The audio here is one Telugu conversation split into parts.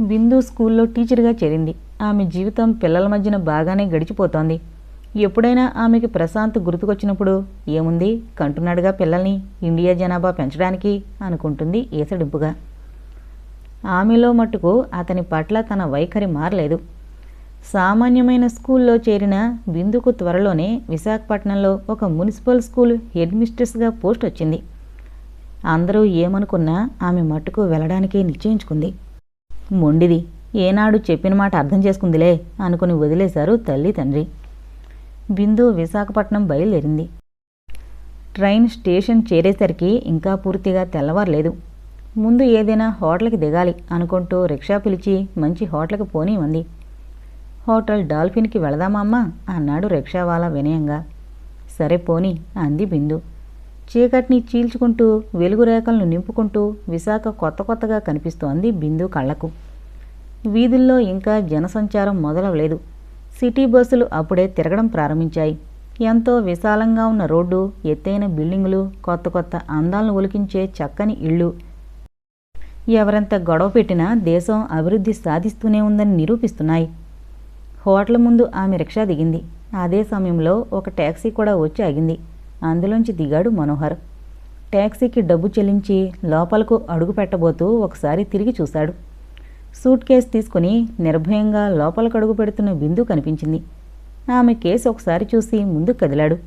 బిందు స్కూల్లో టీచర్గా చేరింది. ఆమె జీవితం పిల్లల మధ్యన బాగానే గడిచిపోతోంది. ఎప్పుడైనా ఆమెకి ప్రశాంత్ గుర్తుకొచ్చినప్పుడు ఏముంది? కంటున్నాడుగా పిల్లల్ని ఇండియా జనాభా పెంచడానికి అనుకుంటుంది ఏసడింపుగా. ఆమెలో మట్టుకు అతని పట్ల తన వైఖరి మారలేదు. సామాన్యమైన స్కూల్లో చేరిన బిందుకు త్వరలోనే విశాఖపట్నంలో ఒక మున్సిపల్ స్కూల్ హెడ్ మిస్ట్రెస్గా పోస్ట్ వచ్చింది. అందరూ ఏమనుకున్నా ఆమె మట్టుకు వెళ్ళడానికి నిశ్చయించుకుంది. మొండిది. ఏనాడు చెప్పిన మాట అర్థం చేసుకుందిలే అనుకుని వదిలేశారు తల్లి తండ్రి. బిందు విశాఖపట్నం బయలుదేరింది. ట్రైన్ స్టేషన్ చేరేసరికి ఇంకా పూర్తిగా తెల్లవారలేదు. ముందు ఏదైనా హోటల్కి దిగాలి అనుకుంటూ రిక్షా పిలిచి మంచి హోటల్కి పోనీ ఉంది హోటల్ డాల్ఫిన్కి వెళదామమ్మా అన్నాడు రిక్షావాలా వినయంగా. సరే పోనీ అంది బిందు. చీకటిని చీల్చుకుంటూ వెలుగు రేఖలను నింపుకుంటూ విశాఖ కొత్త కొత్తగా కనిపిస్తోంది బిందు కళ్ళకు. వీధుల్లో ఇంకా జనసంచారం మొదలవలేదు. సిటీ బస్సులు అప్పుడే తిరగడం ప్రారంభించాయి. ఎంతో విశాలంగా ఉన్న రోడ్డు ఎత్తైన బిల్డింగులు కొత్త కొత్త అందాలను ఒలికించే చక్కని ఇళ్ళు. ఎవరెంత గొడవ పెట్టినా దేశం అభివృద్ధి సాధిస్తూనే ఉందని నిరూపిస్తున్నాయి. హోటల్ ముందు ఆమె రిక్షా దిగింది. అదే సమయంలో ఒక ట్యాక్సీ కూడా వచ్చి ఆగింది. అందులోంచి దిగాడు మనోహర్. ట్యాక్సీకి డబ్బు చెల్లించి లోపలకు అడుగు పెట్టబోతూ ఒకసారి తిరిగి చూశాడు. సూట్ కేస్ తీసుకుని నిర్భయంగా లోపలకు అడుగు పెడుతున్న బిందు కనిపించింది. ఆమె కేసు ఒకసారి చూసి ముందుకు కదిలాడు.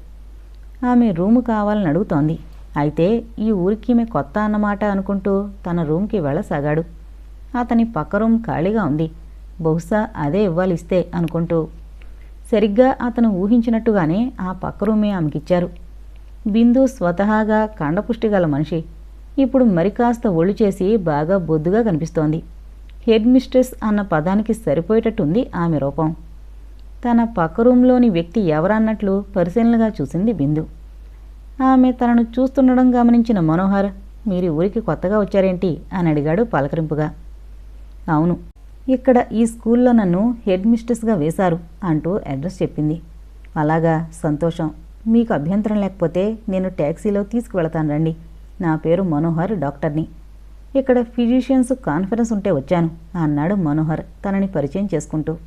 ఆమె రూము కావాలని అడుగుతోంది. అయితే ఈ ఊరికి ఈమె కొత్త అన్నమాట అనుకుంటూ తన రూమ్కి వెళ్ళసాగాడు. అతని పక్క రూమ్ ఖాళీగా ఉంది. బహుశా అదే ఇవ్వాలిస్తే అనుకుంటూ సరిగ్గా అతను ఊహించినట్టుగానే ఆ పక్క రూమే ఆమెకిచ్చారు. బిందు స్వతహాగా కండపుష్టి గల మనిషి. ఇప్పుడు మరి కాస్త ఒళ్ళు చేసి బాగా బొద్దుగా కనిపిస్తోంది. హెడ్ మిస్ట్రెస్ అన్న పదానికి సరిపోయేటట్టుంది ఆమె రూపం. తన పక్క రూంలోని వ్యక్తి ఎవరన్నట్లు పరిశీలనగా చూసింది బిందు. ఆమె తనను చూస్తుండడం గమనించిన మనోహర్ మీరు ఊరికి కొత్తగా వచ్చారేంటి? అని అడిగాడు పలకరింపుగా. అవును. ఇక్కడ ఈ స్కూల్లో నన్ను హెడ్ మిస్ట్రెస్గా వేశారు అంటూ అడ్రస్ చెప్పింది. అలాగా సంతోషం. మీకు అభ్యంతరం లేకపోతే నేను ట్యాక్సీలో తీసుకువెళతాను రండి. నా పేరు మనోహర్ డాక్టర్ని. ఇక్కడ ఫిజిషియన్స్ కాన్ఫరెన్స్ ఉంటే వచ్చాను అన్నాడు మనోహర్ తనని పరిచయం చేసుకుంటూ.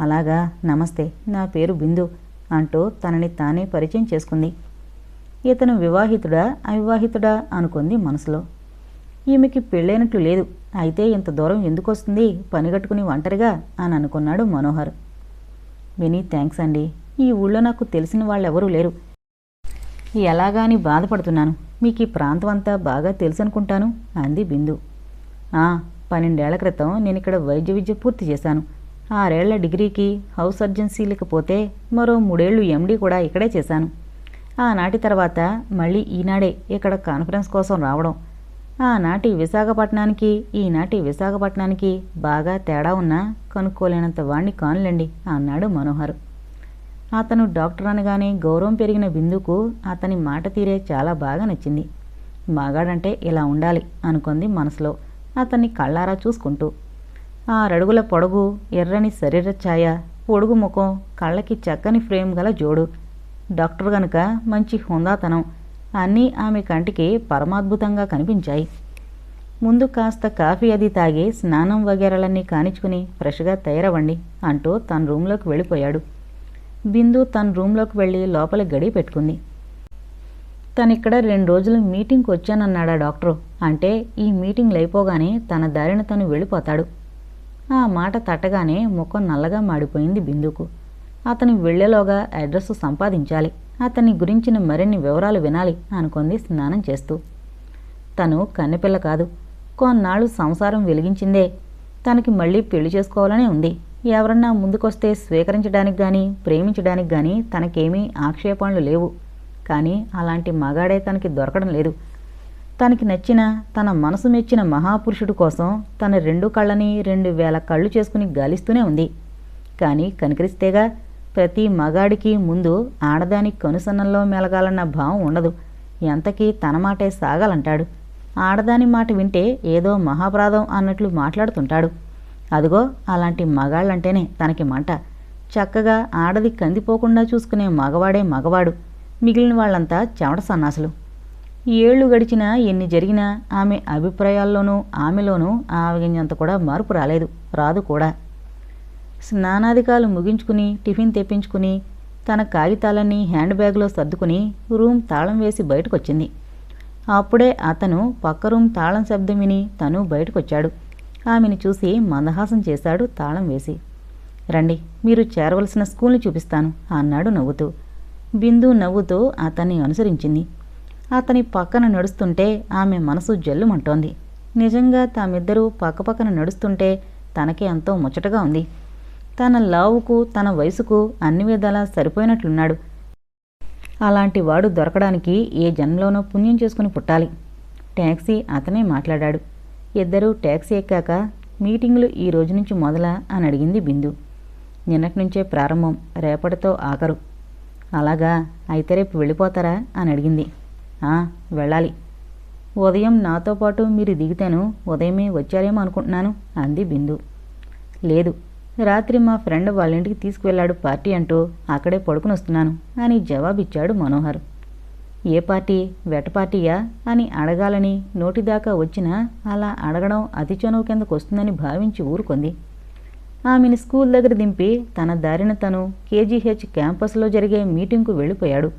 అలాగా నమస్తే నా పేరు బిందు అంటూ తనని తానే పరిచయం చేసుకుంది. ఇతను వివాహితుడా అవివాహితుడా అనుకుంది మనసులో. ఈమెకి పెళ్ళైనట్లు లేదు అయితే ఇంత దూరం ఎందుకు వస్తుంది పనిగట్టుకుని ఒంటరిగా అని అనుకున్నాడు మనోహర్. మెనీ థ్యాంక్స్ అండి ఈ ఊళ్ళో నాకు తెలిసిన వాళ్ళెవరూ లేరు. ఎలాగాని బాధపడుతున్నాను. మీకు ఈ ప్రాంతం అంతా బాగా తెలుసనుకుంటాను అంది బిందు. పన్నెండేళ్ళ క్రితం నేను ఇక్కడ వైద్య విద్య పూర్తి చేశాను. ఆరేళ్ళ డిగ్రీకి హౌస్ సర్జన్సీలకు పోతే మరో మూడేళ్ళు ఎండీ కూడా ఇక్కడే చేశాను. ఆనాటి తర్వాత మళ్ళీ ఈనాడే ఇక్కడ కాన్ఫరెన్స్ కోసం రావడం. ఆనాటి విశాఖపట్నానికి ఈనాటి విశాఖపట్నానికి బాగా తేడా ఉన్నా కనుక్కోలేనంత వాణ్ణి కానులండి అన్నాడు మనోహర్. అతను డాక్టర్ అనగానే గౌరవం పెరిగిన బిందుకు అతని మాట తీరే చాలా బాగా నచ్చింది. మగాడంటే ఇలా ఉండాలి అనుకుంది మనసులో అతన్ని కళ్ళారా చూసుకుంటూ. ఆరడుగుల పొడుగు ఎర్రని శరీర ఛాయ పొడుగు ముఖం కళ్ళకి చక్కని ఫ్రేమ్ గల జోడు. డాక్టర్ గనుక మంచి హుందాతనం. అన్నీ ఆమె కంటికి పరమాద్భుతంగా కనిపించాయి. ముందు కాస్త కాఫీ అది తాగి స్నానం వగేరాలన్నీ కానిచ్చుకుని ఫ్రెష్గా తయారవ్వండి అంటూ తన రూంలోకి వెళ్ళిపోయాడు. బిందు తన రూంలోకి వెళ్ళి లోపల గడి పెట్టుకుంది. తనిక్కడ రెండు రోజులు మీటింగ్కి వచ్చానన్నాడా డాక్టరు. అంటే ఈ మీటింగ్లు అయిపోగానే తన దారిన తను వెళ్ళిపోతాడు. ఆ మాట తట్టగానే ముఖం నల్లగా మాడిపోయింది బిందుకు. అతను వెళ్ళేలోగా అడ్రస్ సంపాదించాలి. అతని గురించిన మరిన్ని వివరాలు వినాలి అనుకుంది స్నానం చేస్తూ. తను కన్నెపిల్ల కాదు. కొన్నాళ్ళు సంసారం వెలిగించిందే. తనకి మళ్ళీ పెళ్ళి చేసుకోవాలనే ఉంది. ఎవరన్నా ముందుకొస్తే స్వీకరించడానికి కానీ ప్రేమించడానికి కానీ తనకేమీ ఆక్షేపణలు లేవు. కానీ అలాంటి మగాడే తనకి దొరకడం లేదు. తనకి నచ్చిన తన మనసు మెచ్చిన మహాపురుషుడు కోసం తన రెండు కళ్ళని రెండు వేల కళ్ళు చేసుకుని గాలిస్తూనే ఉంది. కానీ కనికరిస్తేగా ప్రతి మగాడికి ముందు ఆడదాని కనుసన్నల్లో మెలగాలన్న భావం ఉండదు. ఎంతకీ తన మాటే సాగాలంటాడు. ఆడదాని మాట వింటే ఏదో మహాప్రాదం అన్నట్లు మాట్లాడుతుంటాడు. అదిగో అలాంటి మగాళ్ళంటేనే తనకి మంట. చక్కగా ఆడది కందిపోకుండా చూసుకునే మగవాడే మగవాడు. మిగిలిన వాళ్ళంతా చెమట సన్నాసులు. ఏళ్ళు గడిచినా ఎన్ని జరిగినా ఆమె అభిప్రాయాల్లోనూ ఆమెలోనూ ఆవగింజంత కూడా మార్పు రాలేదు రాదు కూడా. స్నానాధికాలు ముగించుకుని టిఫిన్ తెప్పించుకుని తన కాగితాలన్నీ హ్యాండ్ బ్యాగ్లో సర్దుకుని రూమ్ తాళం వేసి బయటకొచ్చింది. అప్పుడే అతను పక్క రూమ్ తాళం శబ్దం విని తను బయటకొచ్చాడు. ఆమెను చూసి మందహాసం చేశాడు తాళం వేసి. రండి మీరు చేరవలసిన స్కూల్ని చూపిస్తాను అన్నాడు నవ్వుతూ. బిందు నవ్వుతూ అతన్ని అనుసరించింది. అతని పక్కన నడుస్తుంటే ఆమె మనసు జల్లుమంటోంది. నిజంగా తామిద్దరూ పక్కపక్కన నడుస్తుంటే తనకే ఎంతో ముచ్చటగా ఉంది. తన లావుకు తన వయసుకు అన్ని విధాలా సరిపోయినట్లున్నాడు. అలాంటి వాడు దొరకడానికి ఏ జన్మలోనో పుణ్యం చేసుకుని పుట్టాలి. ట్యాక్సీ అతనే మాట్లాడాడు. ఇద్దరూ ట్యాక్సీ ఎక్కాక మీటింగులు ఈ రోజు నుంచి మొదలా అని అడిగింది బిందు. నిన్నటి నుంచే ప్రారంభం రేపటితో ఆఖరు. అలాగా? అయితే రేపు వెళ్ళిపోతారా? అని అడిగింది. "ఆ, వెళ్ళాలి. ఉదయం నాతో పాటు మీరు దిగితేను ఉదయమే వచ్చారేమో అనుకుంటున్నాను అంది బిందు. లేదు రాత్రి మా ఫ్రెండ్ వాళ్ళ ఇంటికి తీసుకువెళ్ళాడు పార్టీ అంటూ అక్కడే పడుకుని వస్తున్నాను అని జవాబిచ్చాడు మనోహర్. ఏ పార్టీ వెట పార్టీయా అని అడగాలని నోటిదాకా వచ్చినా అలా అడగడం అతి చనువు కిందకు వస్తుందని భావించి ఊరుకుంది. ఆమెను స్కూల్ దగ్గర దింపి తన దారిన తను కేజీహెచ్ క్యాంపస్లో జరిగే మీటింగ్కు వెళ్ళిపోయాడు.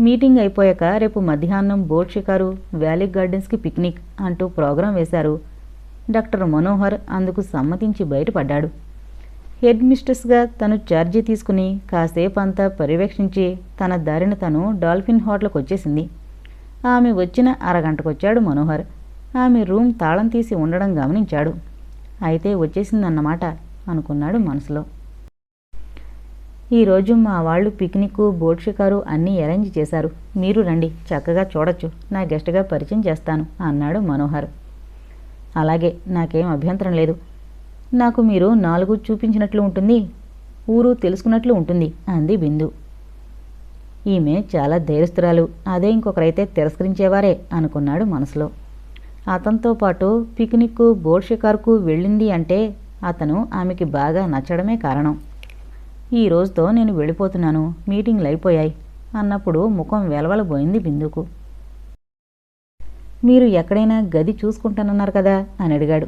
మీటింగ్ అయిపోయాక రేపు మధ్యాహ్నం బోట్ షికారు వ్యాలీ గార్డెన్స్కి పిక్నిక్ అంటూ ప్రోగ్రాం వేశారు. డాక్టర్ మనోహర్ అందుకు సమ్మతించి బయటపడ్డాడు. హెడ్ మిస్ట్రెస్గా తను ఛార్జీ తీసుకుని కాసేపు అంతా పర్యవేక్షించి తన దారిన తను డాల్ఫిన్ హోటల్కి వచ్చేసింది ఆమె వచ్చిన అరగంటకొచ్చాడు మనోహర్. ఆమె రూమ్ తాళం తీసి ఉండడం గమనించాడు. అయితే వచ్చేసిందన్నమాట అనుకున్నాడు మనసులో. ఈరోజు మా వాళ్ళు పిక్నిక్ బోట్ షికారు అన్నీ అరేంజ్ చేశారు. మీరు రండి చక్కగా చూడొచ్చు. నా గెస్ట్గా పరిచయం చేస్తాను అన్నాడు మనోహర్. అలాగే నాకేం అభ్యంతరం లేదు. నాకు మీరు నాలుగు చూపించినట్లు ఉంటుంది ఊరు తెలుసుకున్నట్లు ఉంటుంది అంది బిందు. ఈమె చాలా ధైర్యస్తురాలు అదే ఇంకొకరైతే తిరస్కరించేవారే అనుకున్నాడు మనసులో. అతనితో పాటు పిక్నిక్ బోర్డ్ షికార్కు వెళ్ళింది అంటే అతను ఆమెకి బాగా నచ్చడమే కారణం. ఈ రోజుతో నేను వెళ్ళిపోతున్నాను మీటింగ్లు అయిపోయాయి అన్నప్పుడు ముఖం వెలవలబోయింది బిందుకు. మీరు ఎక్కడైనా గది చూసుకుంటానన్నారు కదా అని అడిగాడు.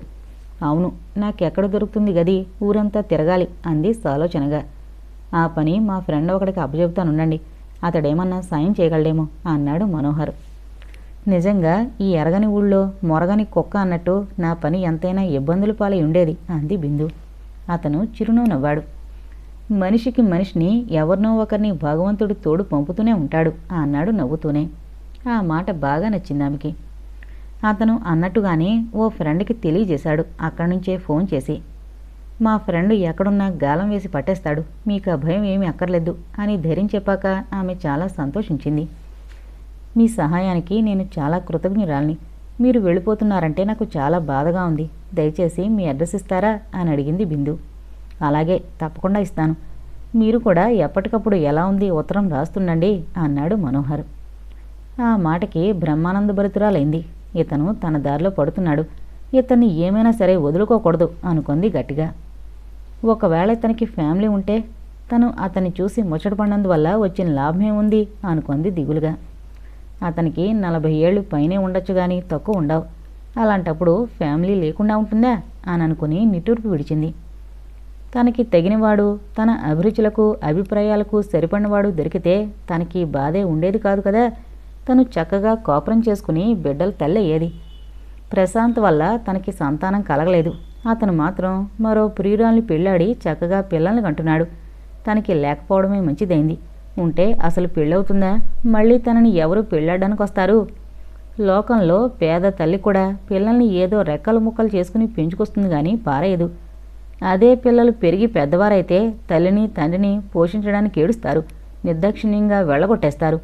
అవును నాకెక్కడ దొరుకుతుంది గది? ఊరంతా తిరగాలి అంది సాలోచనగా. ఆ పని మా ఫ్రెండ్ ఒకడికి అప్పచెబుతానుండండి. అతడేమన్నా సాయం చేయగలడేమో అన్నాడు మనోహర్. నిజంగా ఈ ఎరగని ఊళ్ళో మొరగని కుక్క అన్నట్టు నా పని ఎంతైనా ఇబ్బందులు పాలై ఉండేది అంది బిందు. అతను చిరునవ్వు నవ్వాడు మనిషికి మనిషిని ఎవరినో ఒకరిని భగవంతుడు తోడు పంపుతూనే ఉంటాడు అన్నాడు నవ్వుతూనే. ఆ మాట బాగా నచ్చింది ఆమెకి అతను అన్నట్టుగానే ఓ ఫ్రెండ్కి తెలియజేశాడు. అక్కడి నుంచే ఫోన్ చేసి మా ఫ్రెండ్ ఎక్కడున్నా గాలం వేసి పట్టేస్తాడు. మీకు ఆ భయం ఏమీ అక్కర్లేదు అని ధైర్యం చెప్పాక ఆమె చాలా సంతోషించింది. మీ సహాయానికి నేను చాలా కృతజ్ఞురాల్ని. మీరు వెళ్ళిపోతున్నారంటే నాకు చాలా బాధగా ఉంది. దయచేసి మీ అడ్రస్ ఇస్తారా? అని అడిగింది బిందు. అలాగే తప్పకుండా ఇస్తాను. మీరు కూడా ఎప్పటికప్పుడు ఎలా ఉంది ఉత్తరం రాస్తుండండి అన్నాడు మనోహర్. ఆ మాటకి బ్రహ్మానంద భరితురాలైంది. ఇతను తన దారిలో పడుతున్నాడు. ఇతన్ని ఏమైనా సరే వదులుకోకూడదు అనుకుంది గట్టిగా. ఒకవేళ ఇతనికి ఫ్యామిలీ ఉంటే తను అతన్ని చూసి ముచ్చటపడినందువల్ల వచ్చిన లాభమే ఉంది అనుకుంది దిగులుగా. అతనికి నలభై ఏళ్ళు పైనే ఉండొచ్చు కానీ తక్కువ ఉండవు. అలాంటప్పుడు ఫ్యామిలీ లేకుండా ఉంటుందా అని అనుకుని నిట్టూర్పు విడిచింది. తనకి తగినవాడు తన అభిరుచులకు అభిప్రాయాలకు సరిపడినవాడు దొరికితే తనకి బాధే ఉండేది కాదు కదా. తను చక్కగా కోపరం చేసుకుని బిడ్డలు తెల్లయ్యేది. ప్రశాంత్ వల్ల తనకి సంతానం కలగలేదు. అతను మాత్రం మరో ప్రియురాల్ని పెళ్ళాడి చక్కగా పిల్లల్ని కంటున్నాడు. తనకి లేకపోవడమే మంచిదైంది. ఉంటే అసలు పెళ్ళవుతుందా? మళ్ళీ తనని ఎవరు పెళ్ళాడడానికి వస్తారు లోకంలో పేద తల్లి కూడా పిల్లల్ని ఏదో రెక్కలు ముక్కలు చేసుకుని పెంచుకొస్తుంది కానీ పారేయదు. అదే పిల్లలు పెరిగి పెద్దవారైతే తల్లిని తండ్రిని పోషించడానికి ఏడుస్తారు. నిర్దాక్షిణ్యంగా వెళ్ళగొట్టేస్తారు.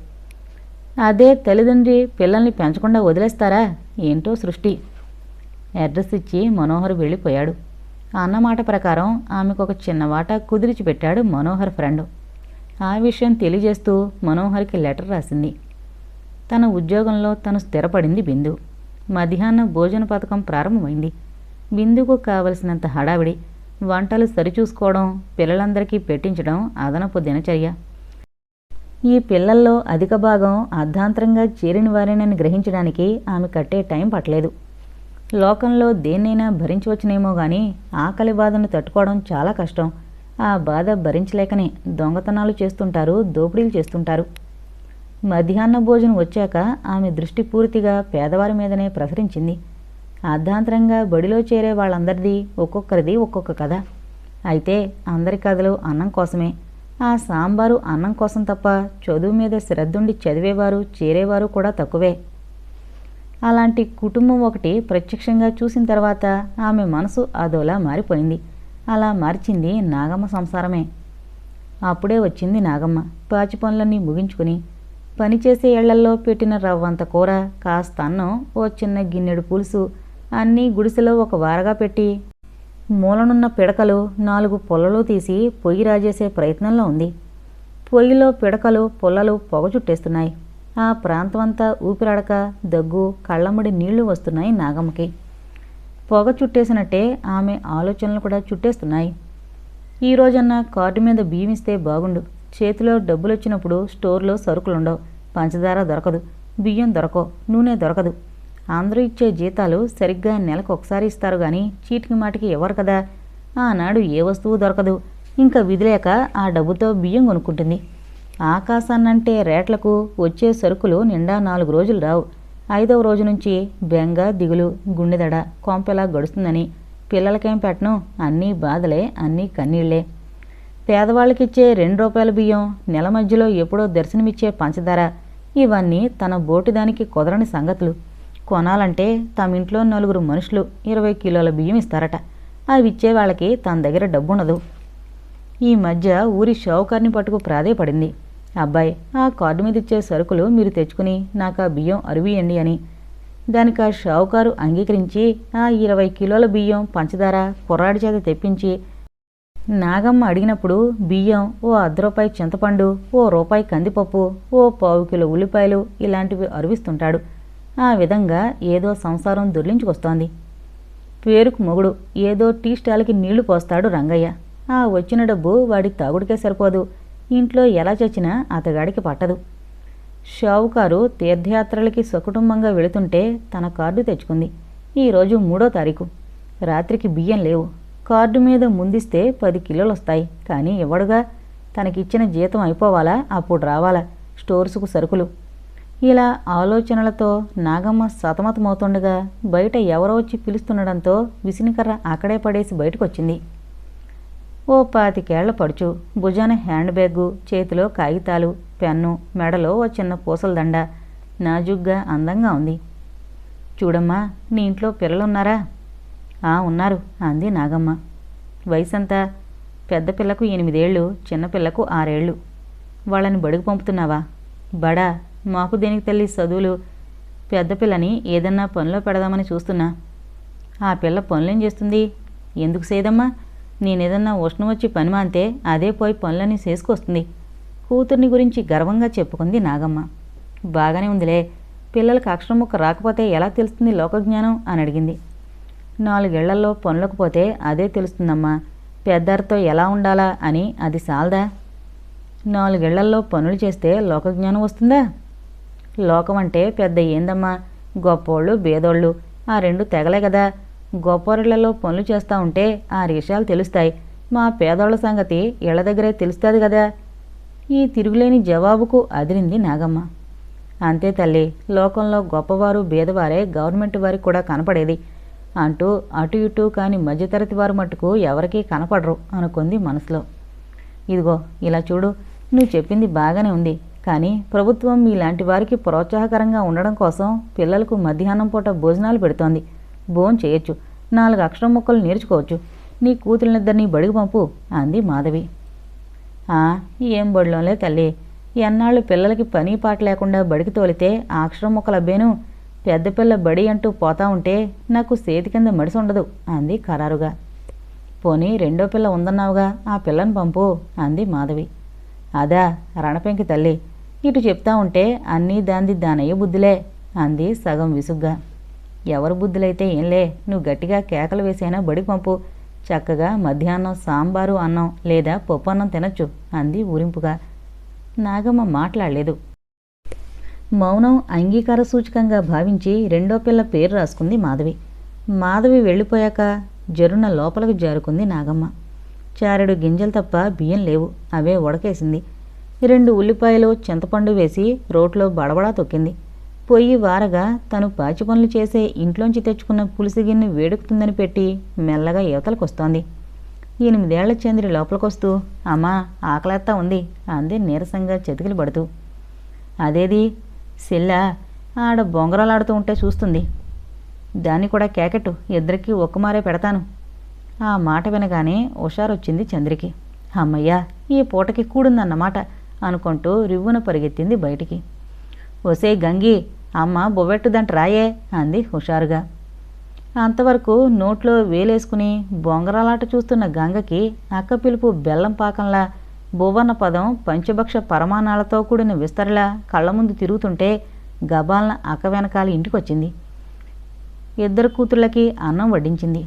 అదే తల్లిదండ్రి పిల్లల్ని పెంచకుండా వదిలేస్తారా? ఏంటో సృష్టి. అడ్రస్ ఇచ్చి మనోహర్ వెళ్ళిపోయాడు. అన్నమాట ప్రకారం ఆమెకు ఒక చిన్న వాటా కుదిరిచి పెట్టాడు మనోహర్ ఫ్రెండ్. ఆ విషయం తెలియజేస్తూ మనోహర్కి లెటర్ రాసింది. తన ఉద్యోగంలో తను స్థిరపడింది బిందు. మధ్యాహ్నం భోజన పథకం ప్రారంభమైంది. బిందుకు కావలసినంత హడావిడి వంటలు సరిచూసుకోవడం పిల్లలందరికీ పెట్టించడం అదనపు దినచర్య. ఈ పిల్లల్లో అధిక భాగం అర్ధాంతరంగా చేరిన వారేనని గ్రహించడానికి ఆమె కట్టే టైం పట్టలేదు. లోకంలో దేన్నైనా భరించవచ్చునేమో కానీ ఆకలి బాధను తట్టుకోవడం చాలా కష్టం. ఆ బాధ భరించలేకనే దొంగతనాలు చేస్తుంటారు దోపిడీలు చేస్తుంటారు. మధ్యాహ్న భోజనం వచ్చాక ఆమె దృష్టి పూర్తిగా పేదవారి మీదనే ప్రసరించింది. అర్ధాంతరంగా బడిలో చేరే వాళ్ళందరిది ఒక్కొక్కరిది ఒక్కొక్క కథ. అయితే అందరి కథలు అన్నం కోసమే. ఆ సాంబారు అన్నం కోసం తప్ప చదువు మీద శ్రద్ధుండి చదివేవారు చేరేవారు కూడా తక్కువే. అలాంటి కుటుంబం ఒకటి ప్రత్యక్షంగా చూసిన తర్వాత ఆమె మనసు అదోలా మారిపోయింది. అలా మార్చింది నాగమ్మ సంసారమే. అప్పుడే వచ్చింది నాగమ్మ. పాచి పనులన్నీ ముగించుకుని పనిచేసే ఇళ్ళల్లో పెట్టిన రవ్వంత కూర కాస్త అన్నం ఓ చిన్న గిన్నెడు పులుసు అన్నీ గుడిసెలో ఒక వారగా పెట్టి మూలనున్న పిడకలు నాలుగు పొల్లలు తీసి పొయ్యి రాజేసే ప్రయత్నంలో ఉంది. పొయ్యిలో పిడకలు పొల్లలు పొగ చుట్టేస్తున్నాయి. ఆ ప్రాంతమంతా ఊపిరాడక దగ్గు కళ్ళమ్మడి నీళ్ళు వస్తున్నాయి నాగమ్మకి. పొగ చుట్టేసినట్టే ఆమె ఆలోచనలు కూడా చుట్టేస్తున్నాయి. ఈ రోజన్నా కార్డు మీద బియ్యం ఇస్తే బాగుండు. చేతిలో డబ్బులు వచ్చినప్పుడు స్టోర్లో సరుకులుండవు. పంచదార దొరకదు. బియ్యం దొరకవు. నూనె దొరకదు. అందరూ ఇచ్చే జీతాలు సరిగ్గా నెలకు ఒకసారి ఇస్తారు కానీ చీటికి మాటికి ఎవరు కదా? ఆనాడు ఏ వస్తువు దొరకదు. ఇంకా విధిలేక ఆ డబ్బుతో బియ్యం కొనుక్కుంటుంది. ఆకాశాన్నంటే రేట్లకు వచ్చే సరుకులు నిండా నాలుగు రోజులు రావు. ఐదవ రోజు నుంచి బెంగ దిగులు గుండెదడ కొంపెలా గడుస్తుందని పిల్లలకేం పెట్టను? అన్నీ బాధలే అన్నీ కన్నీళ్ళే. పేదవాళ్ళకిచ్చే రెండు రూపాయల బియ్యం నెల మధ్యలో ఎప్పుడో దర్శనమిచ్చే పంచదార ఇవన్నీ తన బోటిదానికి కుదరని సంగతులు. కొనాలంటే తమ ఇంట్లో నలుగురు మనుషులు ఇరవై కిలోల బియ్యం ఇస్తారట. అవి ఇచ్చే వాళ్ళకి తన దగ్గర డబ్బుండదు. ఈ మధ్య ఊరి షావుకారిని పట్టుకు ప్రాధేయపడింది. అబ్బాయి ఆ కార్డు మీద ఇచ్చే సరుకులు మీరు తెచ్చుకుని నాకు ఆ బియ్యం అరువియండి అని. దానికి ఆ షావుకారు అంగీకరించి ఆ ఇరవై కిలోల బియ్యం పంచదార కుర్రాడి చేత తెప్పించి నాగమ్మ అడిగినప్పుడు బియ్యం ఓ అర్ధ రూపాయి చింతపండు ఓ రూపాయి కందిపప్పు ఓ పావు కిలో ఉల్లిపాయలు ఇలాంటివి అరువిస్తుంటాడు. ఆ విధంగా ఏదో సంసారం దుర్లించుకొస్తోంది. పేరుకు మొగుడు ఏదో టీ స్టాల్కి నీళ్ళు పోస్తాడు రంగయ్య. ఆ వచ్చిన డబ్బు వాడి తాగుడికే సరిపోదు. ఇంట్లో ఎలా చచ్చినా అతగాడికి పట్టదు. షావుకారు తీర్థయాత్రలకి సకుటుంబంగా వెళుతుంటే తన కార్డు తెచ్చుకుంది. ఈరోజు మూడో తారీఖు. రాత్రికి బియ్యం లేవు. కార్డు మీద ముందిస్తే పది కిలోలు వస్తాయి కానీ ఇవ్వడుగా తనకిచ్చిన జీతం అయిపోవాలా? అప్పుడు రావాలా? స్టోర్సుకు సరుకులు. ఇలా ఆలోచనలతో నాగమ్మ సతమతమవుతుండగా బయట ఎవరో వచ్చి పిలుస్తుండడంతో విసినికర్ర అక్కడే పడేసి బయటకొచ్చింది. ఓ పాతికేళ్ళ పడుచు భుజాన హ్యాండ్ బ్యాగు చేతిలో కాగితాలు పెన్ను మెడలో ఓ చిన్న పూసల దండ నాజుగ్గా అందంగా ఉంది. చూడమ్మా నీ ఇంట్లో పిల్లలున్నారా? ఆ ఉన్నారు అంది నాగమ్మ. వయసంతా? పెద్ద పిల్లకు ఎనిమిదేళ్ళు చిన్నపిల్లకు ఆరేళ్ళు వాళ్ళని బడికి పంపుతున్నావా? బడా మాకు దేనికి తల్లి చదువులు పెద్ద పిల్లని ఏదన్నా పనిలో పెడదామని చూస్తున్నా. ఆ పిల్ల పనులేం చేస్తుంది? ఎందుకు సేదమ్మా నేనేదన్నా ఉష్ణం వచ్చి పని మాంతే అదే పోయి పనులన్నీ చేసుకొస్తుంది. కూతుర్ని గురించి గర్వంగా చెప్పుకుంది నాగమ్మ. బాగానే ఉందిలే. పిల్లలకు అక్షరం ముక్క రాకపోతే ఎలా తెలుస్తుంది లోకజ్ఞానం? అని అడిగింది. నాలుగేళ్ళలో పనులకు పోతే అదే తెలుస్తుందమ్మా. పెద్దారితో ఎలా ఉండాలా అని అది సాలదా? నాలుగేళ్ళలో పనులు చేస్తే లోకజ్ఞానం వస్తుందా? లోకం అంటే పెద్ద ఏందమ్మా? గొప్పోళ్ళు బేదోళ్ళు. ఆ రెండు తెగలే కదా. గొప్పరిళ్ళలో పనులు చేస్తూ ఉంటే ఆ విషయాలు తెలుస్తాయి. మా పేదోళ్ళ సంగతి ఇళ్ళ దగ్గరే తెలుస్తుంది కదా. ఈ తిరుగులేని జవాబుకు అదిరింది నాగమ్మ. అంతే తల్లి లోకంలో గొప్పవారు బీదవారే గవర్నమెంట్ వారికి కూడా కనపడేది. అంటూ అటు ఇటు కాని మధ్యతరగతి వారు మట్టుకు ఎవరికీ కనపడరు అనుకుంది మనసులో. ఇదిగో ఇలా చూడు నువ్వు చెప్పింది బాగానే ఉంది. కానీ ప్రభుత్వం మీలాంటి వారికి ప్రోత్సాహకరంగా ఉండడం కోసం పిల్లలకు మధ్యాహ్నం పూట భోజనాలు పెడుతోంది. భోజనం చేయొచ్చు. నాలుగు అక్షరం ముక్కలు నేర్చుకోవచ్చు. నీ కూతురినిద్దరినీ బడికి పంపు అంది మాధవి. ఆ ఏం బడిలోలే తల్లి. ఎన్నాళ్ళు పిల్లలకి పని పాట లేకుండా బడికి తోలితే ఆ అక్షరం ముక్కలు అబ్బేను. పెద్ద పిల్ల బడి అంటూ పోతా ఉంటే నాకు సేతి కింద మడిసి ఉండదు అంది ఖరారుగా. పోనీ రెండో పిల్ల ఉందన్నావుగా ఆ పిల్లని పంపు అంది మాధవి. అదా రణపెంకి తల్లి. ఇటు చెప్తా ఉంటే అన్నీ దాంది దానయ్య బుద్ధులే అంది సగం విసుగ్గా. ఎవరు బుద్ధులైతే ఏంలే నువ్వు గట్టిగా కేకలు వేసైనా బడి పంపు. చక్కగా మధ్యాహ్నం సాంబారు అన్నం లేదా పప్పు అన్నం తినచ్చు అంది ఊరింపుగా. నాగమ్మ మాట్లాడలేదు. మౌనం అంగీకార సూచకంగా భావించి రెండో పిల్ల పేరు రాసుకుంది మాధవి. మాధవి వెళ్ళిపోయాక జరున లోపలకు జారుకుంది నాగమ్మ. చారెడు గింజలు తప్ప బియ్యం లేవు అవే ఉడకేసింది. రెండు ఉల్లిపాయలు చింతపండు వేసి రోట్లో బడబడా తొక్కింది. పొయ్యి వారగా తను పాచి పనులు చేసే ఇంట్లోంచి తెచ్చుకున్న పులిసిగిన్ని వేడుకుతుందని పెట్టి మెల్లగా యువతలకొస్తోంది. ఎనిమిదేళ్ళ చంద్రి లోపలికొస్తూ అమ్మా ఆకలేత్తా ఉంది అంది నీరసంగా చతికిలు పడుతూ. అదేది? సిల్ల ఆడ బొంగరాలాడుతూ ఉంటే చూస్తుంది. దాన్ని కూడా కేకెట్టు ఇద్దరికి ఒక్కమారే పెడతాను. ఆ మాట వినగానే హుషారొచ్చింది చంద్రికి. అమ్మయ్యా ఈ పూటకి కూడుందన్నమాట. అనుకుంటూ రివ్వున పరిగెత్తింది బయటికి. ఒసే గంగి అమ్మ బొవ్వెట్టుదంట రాయే అంది హుషారుగా. అంతవరకు నోట్లో వేలేసుకుని బొంగరాలాట చూస్తున్న గంగకి అక్క పిలుపు బెల్లం పాకంలా బువ్వన్న పదం పంచభక్ష పరమాణాలతో కూడిన విస్తరలా కళ్ళ ముందు తిరుగుతుంటే గబాలన అక్క వెనకాల ఇంటికొచ్చింది. ఇద్దరు కూతుళ్ళకి అన్నం వడ్డించింది.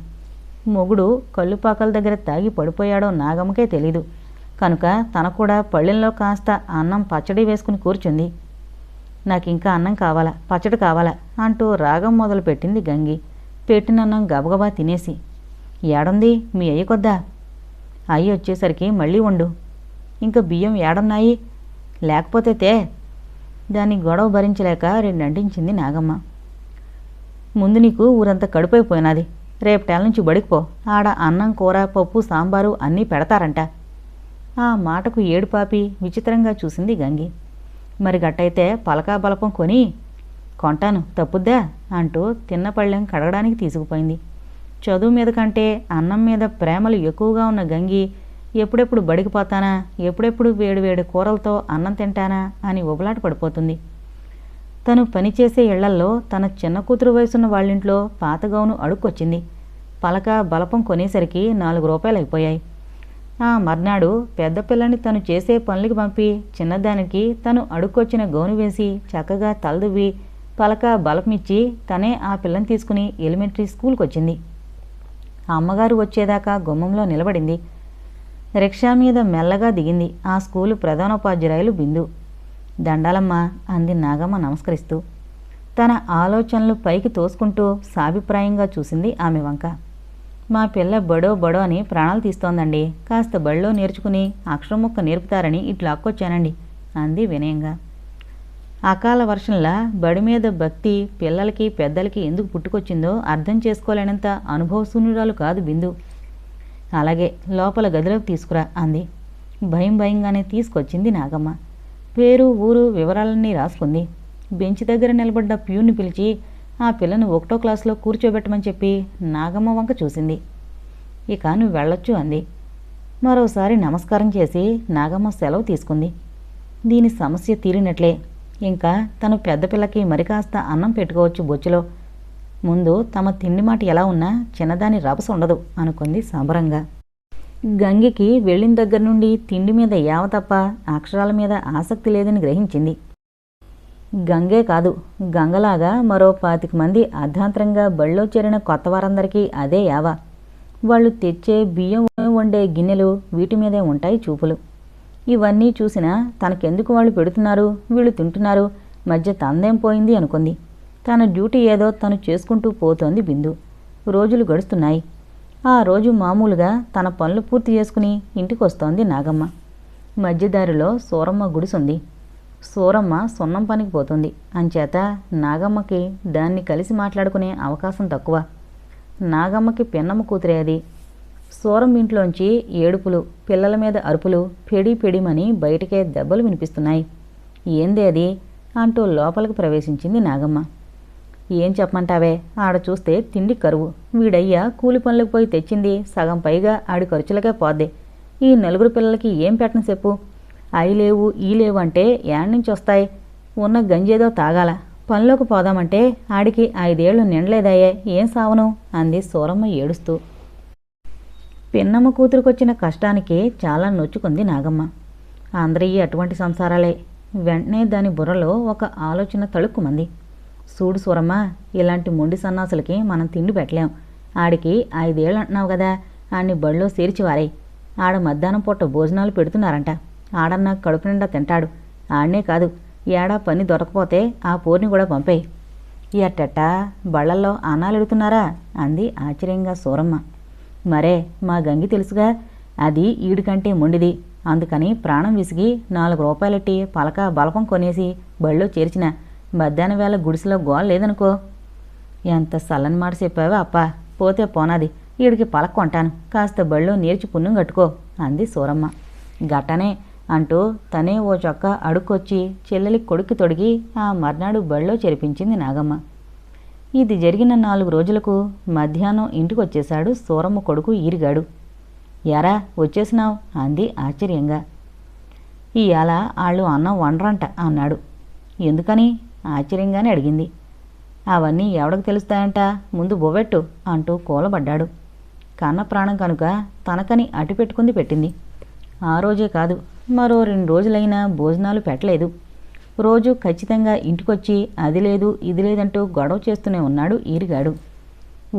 మొగుడు కళ్ళుపాకల దగ్గర తాగి పడిపోయాడో నాగమ్మకే తెలీదు. కనుక తన కూడా పళ్ళెంలో కాస్త అన్నం పచ్చడి వేసుకుని కూర్చుంది. నాకు ఇంకా అన్నం కావాలా పచ్చడి కావాలా? అంటూ రాగం మొదలుపెట్టింది గంగి. పెట్టినన్నం గబగబా తినేసి ఏడుంది? మీ అయ్య కొద్దా? అయ్యి వచ్చేసరికి మళ్ళీ వండు. ఇంకా బియ్యం ఏడున్నాయి? లేకపోతే తే. దాన్ని గొడవ భరించలేక రెండంటించింది నాగమ్మ. ముందు నీకు ఊరంతా కడుపైపోయినది. రేపటేళ్ళ నుంచి బడికిపో ఆడ అన్నం కూర పప్పు సాంబారు అన్నీ పెడతారంట. ఆ మాటకు ఏడుపాపి విచిత్రంగా చూసింది గంగి. మరి గట్టయితే పలకా బలపం కొని కొంటాను తప్పుద్దా? అంటూ తిన్న పళ్ళెం కడగడానికి తీసుకుపోయింది. చదువు మీద కంటే అన్నం మీద ప్రేమలు ఎక్కువగా ఉన్న గంగి ఎప్పుడెప్పుడు బడికి పోతానా? ఎప్పుడెప్పుడు వేడివేడి కూరలతో అన్నం తింటానా? అని ఉబలాట పడిపోతుంది. తను పనిచేసే ఇళ్ళల్లో తన చిన్న కూతురు వయసున్న వాళ్ళింట్లో పాతగౌను అడుక్కొచ్చింది. పలక బలపం కొనేసరికి నాలుగు రూపాయలు అయిపోయాయి ఆ మర్నాడు పెద్ద పిల్లని తను చేసే పనులకి పంపి చిన్నదానికి తను అడుక్కొచ్చిన గోను వేసి చక్కగా తలదువ్వి పలక బలపమిచ్చి తనే ఆ పిల్లని తీసుకుని ఎలిమెంటరీ స్కూల్కి వచ్చింది అమ్మగారు వచ్చేదాకా గుమ్మంలో నిలబడింది. రిక్షా మీద మెల్లగా దిగింది ఆ స్కూలు ప్రధానోపాధ్యాయులు బిందు. దండాలమ్మ అంది నాగమ్మ నమస్కరిస్తూ. తన ఆలోచనలు పైకి తోసుకుంటూ సాభిప్రాయంగా చూసింది ఆమె వంక. మా పిల్ల బడో బడో అని ప్రాణాలు తీస్తోందండి. కాస్త బడిలో నేర్చుకుని అక్షరం ముక్క నేర్పుతారని ఇట్లా అక్కొచ్చానండి అంది వినయంగా. అకాల వర్షంలా బడి మీద భక్తి పిల్లలకి పెద్దలకి ఎందుకు పుట్టుకొచ్చిందో అర్థం చేసుకోలేనంత అనుభవశూన్యురాలు కాదు బిందు. అలాగే లోపల గదిలోకి తీసుకురా అంది. భయం భయంగానే తీసుకొచ్చింది నాగమ్మ. పేరు ఊరు వివరాలన్నీ రాసుకుంది. బెంచ్ దగ్గర నిలబడ్డ ప్యూన్ని పిలిచి ఆ పిల్లను ఒకటో క్లాసులో కూర్చోబెట్టమని చెప్పి నాగమ్మ వంక చూసింది. ఇక నువ్వు వెళ్ళొచ్చు అంది. మరోసారి నమస్కారం చేసి నాగమ్మ సెలవు తీసుకుంది. దీని సమస్య తీరినట్లే. ఇంకా తను పెద్ద పిల్లకి మరి కాస్త అన్నం పెట్టుకోవచ్చు బొచ్చులో. ముందు తమ తిండి మాట ఎలా ఉన్నా చిన్నదాని రభస ఉండదు అనుకుంది సంబరంగా. గంగికి వెళ్ళిన దగ్గర నుండి తిండి మీద యావ తప్ప అక్షరాల మీద ఆసక్తి లేదని గ్రహించింది. గంగే కాదు గంగలాగా మరో పాతిక మంది అర్ధాంతరంగా బళ్ళో చేరిన కొత్త వారందరికీ అదే యావ. వాళ్ళు తెచ్చే బియ్యం వండే గిన్నెలు వీటి మీదే ఉంటాయి చూపులు. ఇవన్నీ చూసినా తనకెందుకు వాళ్ళు పెడుతున్నారు వీళ్ళు తింటున్నారు మధ్య తందేం పోయింది అనుకుంది. తన డ్యూటీ ఏదో తను చేసుకుంటూ పోతోంది బిందు. రోజులు గడుస్తున్నాయి. ఆ రోజు మామూలుగా తన పనులు పూర్తి చేసుకుని ఇంటికి వస్తోంది నాగమ్మ. మధ్యదారిలో సూరమ్మ గుడిసుంది. సూరమ్మ సున్నం పనికి పోతుంది. అంచేత నాగమ్మకి దాన్ని కలిసి మాట్లాడుకునే అవకాశం తక్కువ. నాగమ్మకి పిన్నమ్మ కూతురే అది. సూరం ఇంట్లోంచి ఏడుపులు పిల్లల మీద అరుపులు పెడి పెడిమని బయటకే దెబ్బలు వినిపిస్తున్నాయి. ఏంది అది? అంటూ లోపలికి ప్రవేశించింది నాగమ్మ. ఏం చెప్పమంటావే? ఆడ చూస్తే తిండి కరువు. వీడయ్యా కూలి పనులకు పోయి తెచ్చింది సగం పైగా ఆడి ఖర్చులకే పోద్ది. ఈ నలుగురు పిల్లలకి ఏం పెట్టను చెప్పు? అవి లేవు ఈ లేవు అంటే యాడ్ నుంచి వస్తాయి? ఉన్న గంజేదో తాగాల. పనిలోకి పోదామంటే ఆడికి ఐదేళ్ళు నిండలేదయ్యే ఏం సావను? అంది సూరమ్మ ఏడుస్తూ. పిన్నమ్మ కూతురుకొచ్చిన కష్టానికి చాలా నొచ్చుకుంది నాగమ్మ. అందరయ్యి అటువంటి సంసారాలే. వెంటనే దాని బుర్రలో ఒక ఆలోచన తళుక్కుమంది. చూడు సూరమ్మ ఇలాంటి మొండి సన్నాసులకి మనం తిండి పెట్టలేం. ఆడికి ఐదేళ్ళు అంటున్నావు కదా ఆడిని బడిలో చేర్చివారాయి ఆడ మధ్యాహ్నం పూట భోజనాలు పెడుతున్నారంట. ఆడన్నా కడుపు నిండా తింటాడు. ఆడనే కాదు ఏడా పని దొరకపోతే ఆ పోర్ని కూడా పంపేయి. ఎట్టట బళ్ళల్లో అన్నాలు ఎడుతున్నారా? అంది ఆశ్చర్యంగా సూరమ్మ. మరే మా గంగి తెలుసుగా అది ఈడికంటే మొండిది. అందుకని ప్రాణం విసిగి నాలుగు రూపాయలెట్టి పలక బలపం కొనేసి బళ్ళో చేర్చిన. మధ్యాహ్నం వేళ గుడిసెలో గోల లేదనుకో. ఎంత సల్లని మాట చెప్పావా అప్ప? పోతే పోనాది ఈడికి పలక కొంటాను. కాస్త బళ్ళో నేర్చి పుణ్యం కట్టుకో అంది సూరమ్మ. గట్టనే అంటూ తనే ఓ చొక్క అడుక్కొచ్చి చెల్లెలి కొడుక్కి తొడిగి ఆ మర్నాడు బళ్ళో చెరిపించింది నాగమ్మ. ఇది జరిగిన నాలుగు రోజులకు మధ్యాహ్నం ఇంటికొచ్చేశాడు సూరమ్మ కొడుకు ఈరిగాడు. యారా వచ్చేసినావు? అంది ఆశ్చర్యంగా. ఇవాళ వాళ్ళు అన్నం వండరంట అన్నాడు. ఎందుకని? ఆశ్చర్యంగానే అడిగింది. అవన్నీ ఎవడికి తెలుస్తాయంట? ముందు బొవెట్టు అంటూ కూలబడ్డాడు. కన్న ప్రాణం కనుక తనకని అటు పెట్టుకుంది పెట్టింది. ఆ రోజే కాదు మరో రెండు రోజులైనా భోజనాలు పెట్టలేదు. రోజు ఖచ్చితంగా ఇంటికొచ్చి అది లేదు ఇది లేదంటూ గొడవ చేస్తూనే ఉన్నాడు ఈరిగాడు.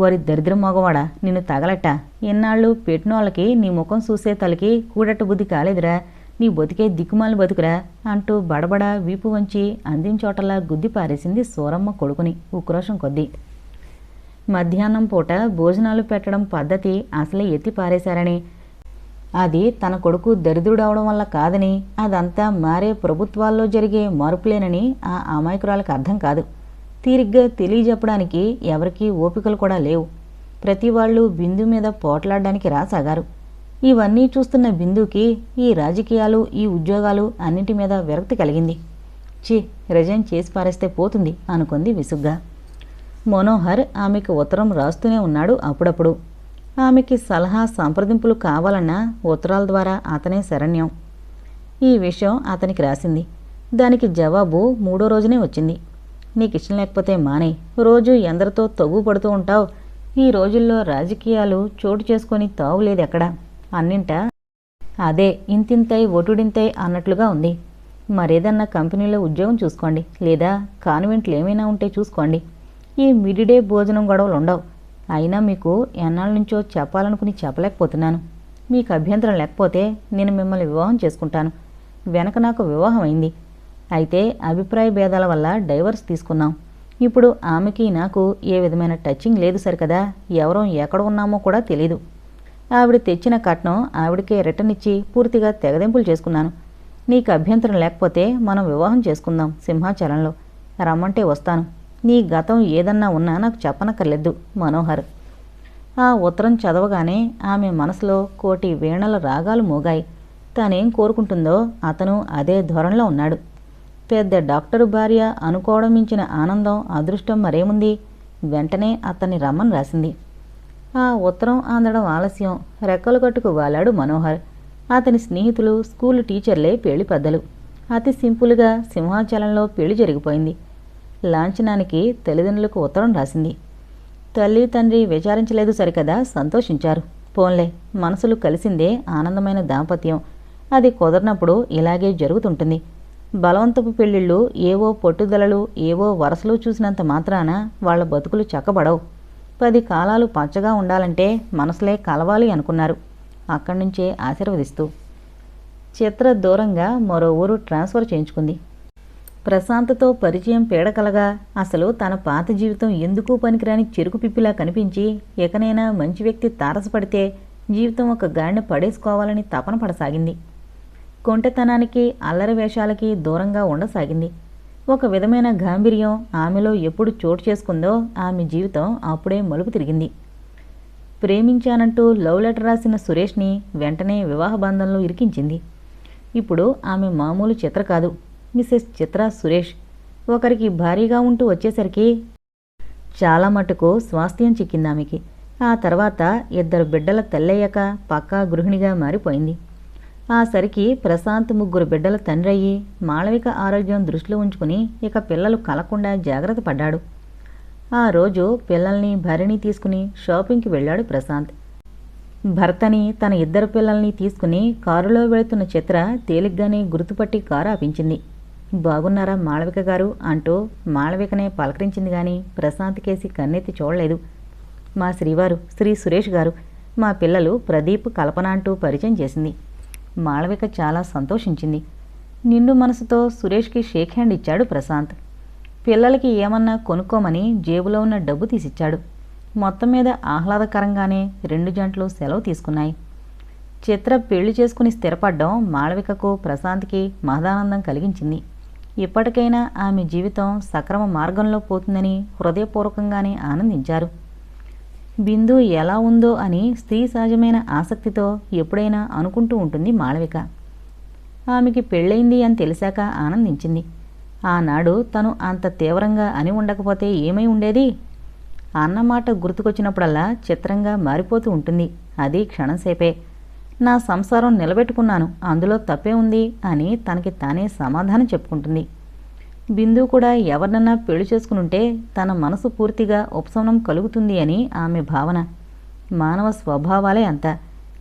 వారి దరిద్ర మగవాడా నిన్ను తగలట ఇన్నాళ్ళు పెట్టినోళ్ళకి నీ ముఖం చూసే తలకి కూడట్టు బుద్ధి కాలేదురా. నీ బతికే దిక్కుమాలి బతుకురా అంటూ బడబడ వీపు వంచి అందించోటలా గుద్ది పారేసింది సూరమ్మ కొడుకుని ఉక్రోషం కొద్దీ. మధ్యాహ్నం పూట భోజనాలు పెట్టడం పద్ధతి అసలే ఎత్తి పారేశారని అది తన కొడుకు దరిద్రుడవడం వల్ల కాదని అదంతా మారే ప్రభుత్వాల్లో జరిగే మార్పులేనని ఆ అమాయకురాలకు అర్థం కాదు. తీరిగ్గా తెలియజెప్పడానికి ఎవరికీ ఓపికలు కూడా లేవు. ప్రతి వాళ్ళు బిందు మీద పోట్లాడడానికి రాసాగారు. ఇవన్నీ చూస్తున్న బిందుకి ఈ రాజకీయాలు ఈ ఉద్యోగాలు అన్నింటి మీద విరక్తి కలిగింది. చి రిజైన్ చేసి పారేస్తే పోతుంది అనుకుంది విసుగ్గా. మనోహర్ ఆమెకు ఉత్తరం రాస్తూనే ఉన్నాడు అప్పుడప్పుడు. ఆమెకి సలహా సంప్రదింపులు కావాలన్న ఉత్తరాల ద్వారా అతనే శరణ్యం. ఈ విషయం అతనికి రాసింది. దానికి జవాబు మూడో రోజునే వచ్చింది. నీకు ఇష్టం లేకపోతే మానే. రోజు ఎందరితో తగ్గు పడుతూ ఉంటావు. ఈ రోజుల్లో రాజకీయాలు చోటు చేసుకొని తావులేదు ఎక్కడ అన్నింటా అదే ఇంతింతై ఒటుడింతై అన్నట్లుగా ఉంది. మరేదన్నా కంపెనీలో ఉద్యోగం చూసుకోండి లేదా కాన్వెంట్లు ఏమైనా ఉంటే చూసుకోండి. ఈ మిడిడే భోజనం గొడవలు ఉండవు అయినా మీకు ఎన్నాళ్ళ నుంచో చెప్పాలనుకుని చెప్పలేకపోతున్నాను. మీకు అభ్యంతరం లేకపోతే నేను మిమ్మల్ని వివాహం చేసుకుంటాను. వెనక నాకు వివాహం అయింది. అయితే అభిప్రాయ భేదాల వల్ల డైవర్స్ తీసుకున్నాం. ఇప్పుడు ఆమెకి నాకు ఏ విధమైన టచింగ్ లేదు సరికదా ఎవరో ఎక్కడ ఉన్నామో కూడా తెలీదు. ఆవిడ తెచ్చిన కట్నం ఆవిడకే రిటర్న్ ఇచ్చి పూర్తిగా తెగదెంపులు చేసుకున్నాను. నీకు అభ్యంతరం లేకపోతే మనం వివాహం చేసుకుందాం సింహాచలంలో. రమ్మంటే వస్తాను. నీ గతం ఏదన్నా ఉన్నా నాకు చెప్పనక్కర్లేదు మనోహర్. ఆ ఉత్తరం చదవగానే ఆమె మనసులో కోటి వీణల రాగాలు మోగాయి. తానేం కోరుకుంటుందో అతను అదే ధోరణిలో ఉన్నాడు. పెద్ద డాక్టర్ భార్య అనుకోవడం మించిన ఆనందం అదృష్టం మరేముంది? వెంటనే అతన్ని రమ్మని రాసింది. ఆ ఉత్తరం అందడం ఆలస్యం. రెక్కలు కట్టుకు వాలాడు మనోహర్. అతని స్నేహితులు స్కూలు టీచర్లే పెళ్ళి పెద్దలు అతి సింపుల్గా సింహాచలంలో పెళ్ళి జరిగిపోయింది. లాంఛనానికి తల్లిదండ్రులకు ఉత్తరం రాసింది. తల్లి తండ్రి విచారించలేదు సరికదా సంతోషించారు. పోన్లే మనసులు కలిసిందే ఆనందమైన దాంపత్యం. అది కుదరినప్పుడు ఇలాగే జరుగుతుంటుంది. బలవంతపు పెళ్ళిళ్ళు ఏవో పట్టుదలలు ఏవో వరసలు చూసినంత మాత్రాన వాళ్ళ బతుకులు చక్కబడవు. పది కాలాలు పచ్చగా ఉండాలంటే మనసులే కలవాలి అనుకున్నారు. అక్కడి నుంచే ఆశీర్వదిస్తూ. చిత్ర దూరంగా మరో ఊరు ట్రాన్స్ఫర్ చేయించుకుంది. ప్రశాంత్తో పరిచయం పీడకలగా అసలు తన పాత జీవితం ఎందుకు పనికిరాని చెరుకు పిప్పిలా కనిపించి ఎకనైనా మంచి వ్యక్తి తారసపడితే జీవితం ఒక గాడిని పడేసుకోవాలని తపన పడసాగింది. కొంటెతనానికి అల్లరి వేషాలకి దూరంగా ఉండసాగింది. ఒక విధమైన గాంభీర్యం ఆమెలో ఎప్పుడు చోటు చేసుకుందో ఆమె జీవితం అప్పుడే మలుపు తిరిగింది. ప్రేమించానంటూ లవ్ లెటర్ రాసిన సురేష్ని వెంటనే వివాహ బంధంలో ఇరికించింది. ఇప్పుడు ఆమె మామూలు చిత్ర కాదు. మిసెస్ చిత్ర సురేష్ ఒకరికి భారీగా ఉంటూ వచ్చేసరికి చాలా మటుకు స్వాస్థ్యం చిక్కింది ఆమెకి ఆ తర్వాత ఇద్దరు బిడ్డల తల్లయ్యాక పక్కా గృహిణిగా మారిపోయింది. ఆ సరికి ప్రశాంత్ ముగ్గురు బిడ్డల తండ్రి అయ్యి మాళవిక ఆరోగ్యం దృష్టిలో ఉంచుకుని ఇక పిల్లలు కలకుండా జాగ్రత్త పడ్డాడు. ఆ రోజు పిల్లల్ని భరిణి తీసుకుని షాపింగ్కి వెళ్ళాడు ప్రశాంత్. భర్తని తన ఇద్దరు పిల్లల్ని తీసుకుని కారులో వెళుతున్న చిత్ర తేలిగ్గానే గుర్తుపట్టి కారు ఆపించింది. బాగున్నారా మాళవిక గారు అంటూ మాళవికనే పలకరించింది గాని ప్రశాంత్ కేసి కన్నెత్తి చూడలేదు. మా శ్రీవారు శ్రీ సురేష్ గారు మా పిల్లలు ప్రదీప్ కల్పన అంటూ పరిచయం చేసింది. మాళవిక చాలా సంతోషించింది. నిండు మనసుతో సురేష్కి షేక్ హ్యాండ్ ఇచ్చాడు ప్రశాంత్. పిల్లలకి ఏమన్నా కొనుక్కోమని జేబులో ఉన్న డబ్బు తీసిచ్చాడు. మొత్తం మీద ఆహ్లాదకరంగానే రెండు జంటలు సెలవు తీసుకున్నాయి. చిత్ర పెళ్ళి చేసుకుని స్థిరపడ్డం మాళవికకు ప్రశాంత్కి మహదానందం కలిగించింది. ఇప్పటికైనా ఆమె జీవితం సక్రమ మార్గంలో పోతుందని హృదయపూర్వకంగానే ఆనందించారు. బిందు ఎలా ఉందో అని స్త్రీ సహజమైన ఆసక్తితో ఎప్పుడైనా అనుకుంటూ ఉంటుంది మాళవిక. ఆమెకి పెళ్ళయింది అని తెలిసాక ఆనందించింది. ఆనాడు తను అంత తీవ్రంగా అని ఉండకపోతే ఏమై ఉండేది? అన్నమాట గుర్తుకొచ్చినప్పుడల్లా చిత్రంగా మారిపోతూ ఉంటుంది. అది క్షణంసేపే నా సంసారం నిలబెట్టుకున్నాను అందులో తప్పే ఉంది అని తనకి తానే సమాధానం చెప్పుకుంటుంది. బిందు కూడా ఎవరినన్నా పెళ్ళి చేసుకునుంటే తన మనసు పూర్తిగా ఉపశమనం కలుగుతుంది అని ఆమె భావన. మానవ స్వభావాలే అంత.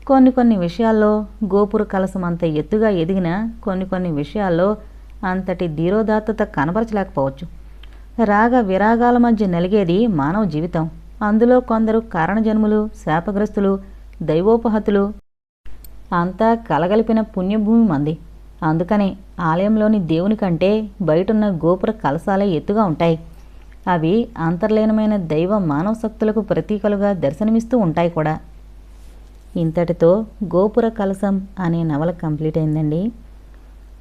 కొన్ని కొన్ని విషయాల్లో గోపుర కలసం అంత ఎత్తుగా ఎదిగిన కొన్ని కొన్ని విషయాల్లో అంతటి ధీరోదాత్తత కనబరచలేకపోవచ్చు. రాగ విరాగాల మధ్య నలిగేది మానవ జీవితం. అందులో కొందరు కారణజన్ములు శాపగ్రస్తులు దైవోపహతులు అంతా కలగలిపిన పుణ్యభూమి మంది. అందుకనే ఆలయంలోని దేవుని కంటే బయటున్న గోపుర కలశాలే ఎత్తుగా ఉంటాయి. అవి అంతర్లీనమైన దైవ మానవ శక్తులకు ప్రతీకలుగా దర్శనమిస్తూ ఉంటాయి కూడా. ఇంతటితో గోపుర కలశం అనే నవల కంప్లీట్ అయిందండి.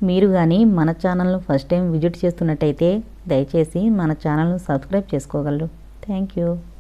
మీరు కానీ మన ఛానల్ను ఫస్ట్ టైం విజిట్ చేస్తున్నట్టయితే దయచేసి మన ఛానల్ను సబ్స్క్రైబ్ చేసుకోగలరు. Thank you.